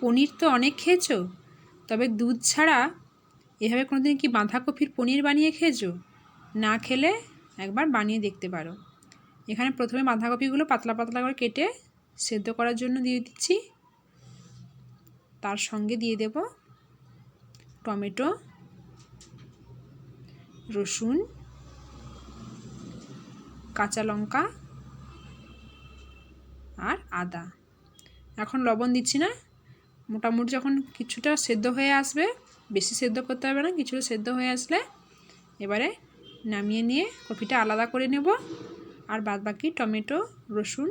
পনির তো অনেক খেয়েছো? তবে দুধ ছাড়া এভাবে কোনো দিন কি বাঁধাকপির পনির বানিয়ে খেয়েছো? না খেলে একবার বানিয়ে দেখতে পারো। এখানে প্রথমে বাঁধাকপিগুলো পাতলা পাতলা করে কেটে সেদ্ধ করার জন্য দিয়ে দিচ্ছি। তার সঙ্গে দিয়ে দেব টমেটো, রসুন, কাঁচা লঙ্কা আর আদা। এখন লবণ দিচ্ছি না। মোটামুটি যখন কিছুটা সেদ্ধ হয়ে আসবে, বেশি সেদ্ধ করতে হবে না, কিছুটা সেদ্ধ হয়ে আসলে এবারে নামিয়ে নিয়ে কপিটা আলাদা করে নেব। আর বাদ বাকি টমেটো, রসুন,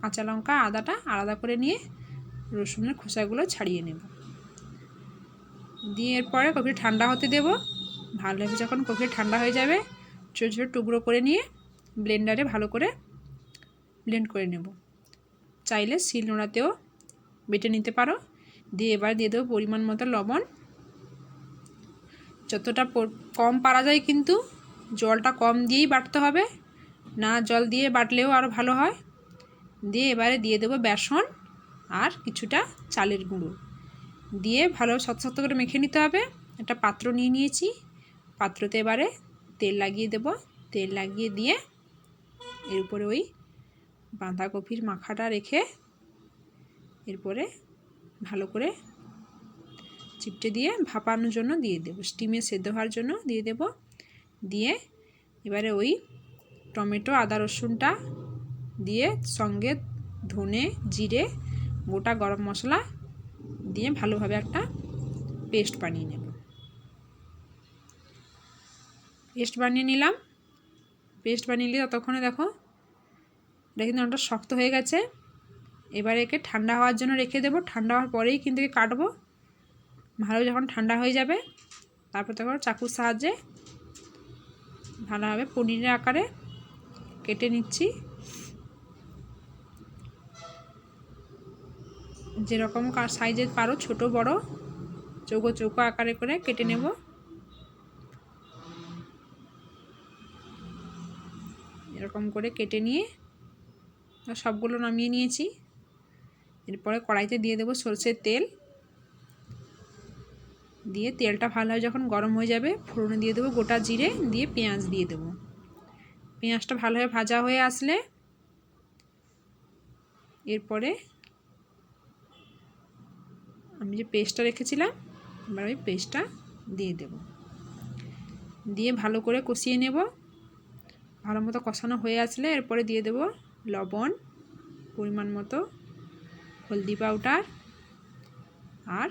কাঁচা লঙ্কা, আদাটা আলাদা করে নিয়ে রসুনের খোসাগুলো ছাড়িয়ে নেব। দিয়ে এরপরে কপি ঠান্ডা হতে দেব। ভালোভাবে যখন কপি ঠান্ডা হয়ে যাবে, ছোটো ছোটো টুকরো করে নিয়ে ব্লেন্ডারে ভালো করে ব্লেন্ড করে নেব। চাইলে শিল নোড়াতেও বেটে নিতে পারো। দিয়ে এবার দিয়ে দেবো পরিমাণ মতো লবণ। যতটা কম পারা যায় কিন্তু জলটা কম দিয়েই বাটতে হবে। না জল দিয়ে বাটলেও আরও ভালো হয়। দিয়ে এবারে দিয়ে দেবো বেসন আর কিছুটা চালের গুঁড়ো। দিয়ে ভালো শত শত করে মেখে নিতে হবে। একটা পাত্র নিয়ে নিয়েছি। পাত্রতে এবারে তেল লাগিয়ে দেব। তেল লাগিয়ে দিয়ে এর উপরে ওই বাঁধাকপির মাখাটা রেখে এরপরে ভালো করে চিপটে দিয়ে ভাপানোর জন্য দিয়ে দেবো। স্টিমে সেদ্ধ হওয়ার জন্য দিয়ে দেব। দিয়ে এবারে ওই টমেটো, আদা, রসুনটা দিয়ে সঙ্গে ধনে জিরে, গোটা গরম মশলা দিয়ে ভালোভাবে একটা পেস্ট বানিয়ে নেব। পেস্ট বানিয়ে নিলাম। পেস্ট বানিয়ে নিলে ততক্ষণে দেখো, এটা কিন্তু অনেকটা শক্ত হয়ে গেছে। এবারে একে ঠান্ডা হওয়ার জন্য রেখে দেবো। ঠান্ডা হওয়ার পরেই কিন্তু কাটবো। ভালো যখন ঠান্ডা হয়ে যাবে, তারপর তখন চাকুর সাহায্যে ভালোভাবে পনিরের আকারে কেটে নিচ্ছি। যেরকম সাইজের পারো, ছোট, বড়, চৌকো চৌকো আকারে করে কেটে নেব। এরকম করে কেটে নিয়ে সবগুলো নামিয়ে নিয়েছি। এরপরে কড়াইতে দিয়ে দেবো সরষের তেল। দিয়ে তেলটা ভালোভাবে যখন গরম হয়ে যাবে, ফোড়নে দিয়ে দেবো গোটা জিরে, দিয়ে পেঁয়াজ দিয়ে দেবো। পেঁয়াজটা ভালোভাবে ভাজা হয়ে আসলে এরপরে আমি যে পেস্টটা রেখেছিলাম, এবার ওই পেস্টটা দিয়ে দেব। দিয়ে ভালো করে কষিয়ে নেব। ভালো মতো কষানো হয়ে আসলে এরপরে দিয়ে দেব লবণ পরিমাণ মতো। হলদি পাউডার আর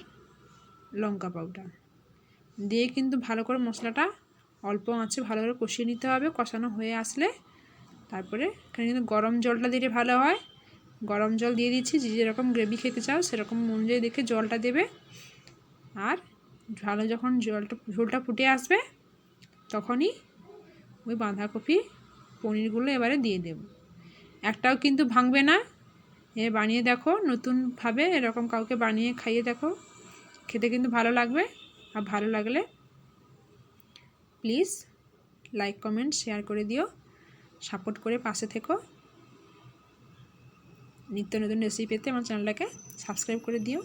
লঙ্কা পাউডার। দিয়ে কিন্তু ভালো করে মশলাটা অল্প আঁচে ভালো করে কষিয়ে নিতে হবে। কষানো হয়ে আসলে তারপরে এখানে কিন্তু গরম জলটা দিলে ভালো হয়। গরম জল দিয়ে দিচ্ছি। যে যেরকম গ্রেভি খেতে চাও সেরকম অনুযায়ী দেখে জলটা দেবে। আর ভালো যখন জলটা, ঝোলটা ফুটে আসবে তখনই ওই বাঁধাকপি পনিরগুলো এবারে দিয়ে দেব। একটাও কিন্তু ভাঙবে না। এ বানিয়ে দেখো, নতুনভাবে এরকম কাউকে বানিয়ে খাইয়ে দেখো। খেতে কিন্তু ভালো লাগবে আর ভালো লাগলে প্লিজ লাইক কমেন্ট শেয়ার করে দিও। সাপোর্ট করে পাশে থেকো। নিত্য নতুন রেসিপি পেতে আমার চ্যানেলটাকে সাবস্ক্রাইব করে দিও।